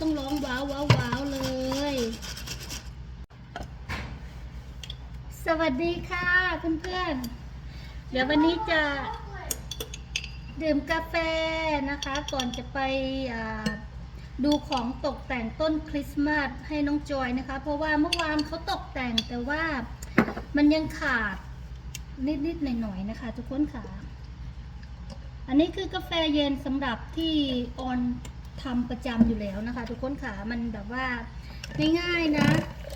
ต้องร้องว้าวว้าวว้าวเลย สวัสดีค่ะเพื่อนๆ เดี๋ยววันนี้จะดื่มกาแฟนะคะ ก่อนจะไปดูของตกแต่งต้นคริสต์มาสให้น้องจอยนะคะ เพราะว่าเมื่อวานเขาตกแต่งแต่ว่ามันยังขาดนิดๆหน่อยๆนะคะ ทุกคนค่ะ อันนี้คือกาแฟเย็นสำหรับที่ออน ทำประจำอยู่แล้วนะคะ ทุกคนค่ะมันแบบว่าง่ายๆนะ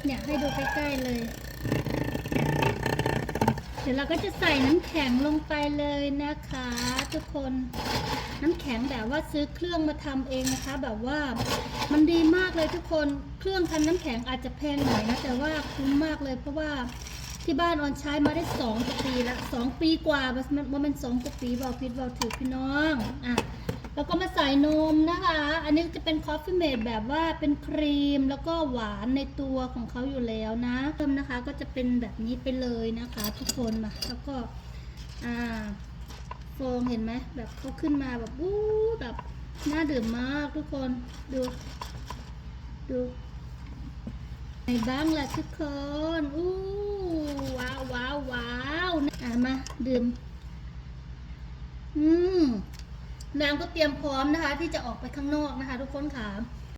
เนี่ยให้ดูใกล้ๆเลย เดี๋ยวเราก็จะใส่น้ำแข็งลงไปเลยนะคะ ทุกคนน้ำแข็งแบบว่าซื้อเครื่องมาทำเองนะคะ แบบว่ามันดีมากเลยทุกคนเครื่องทำน้ำแข็งอาจจะแพงหน่อยนะแต่ว่าคุ้มมากเลยเพราะว่าที่บ้านออนใช้มาได้สองปีแล้วสองปีกว่ามันมันเป็นสองกว่าปีบาพิดเบาถือพี่น้องอะ แล้วก็มาใส่นมนะคะ อันนี้จะเป็นคอฟฟี่เมดแบบว่าเป็นครีมแล้วก็หวานในตัวของเขาอยู่แล้วนะเพิ่มนะคะก็จะเป็นแบบนี้ไปเลยนะคะ ทุกคนมาแล้วก็อ่าฟองเห็นไหมแบบเขาขึ้นมาแบบวู้แบบน่าดื่มมากทุกคนดูดูไหนบ้างล่ะทุกคนอู้ว้าวว้าวว้าวอะมาดื่ม นางก็เตรียมพร้อมนะคะ ที่จะออกไปข้างนอกนะคะ ทุกคนค่ะ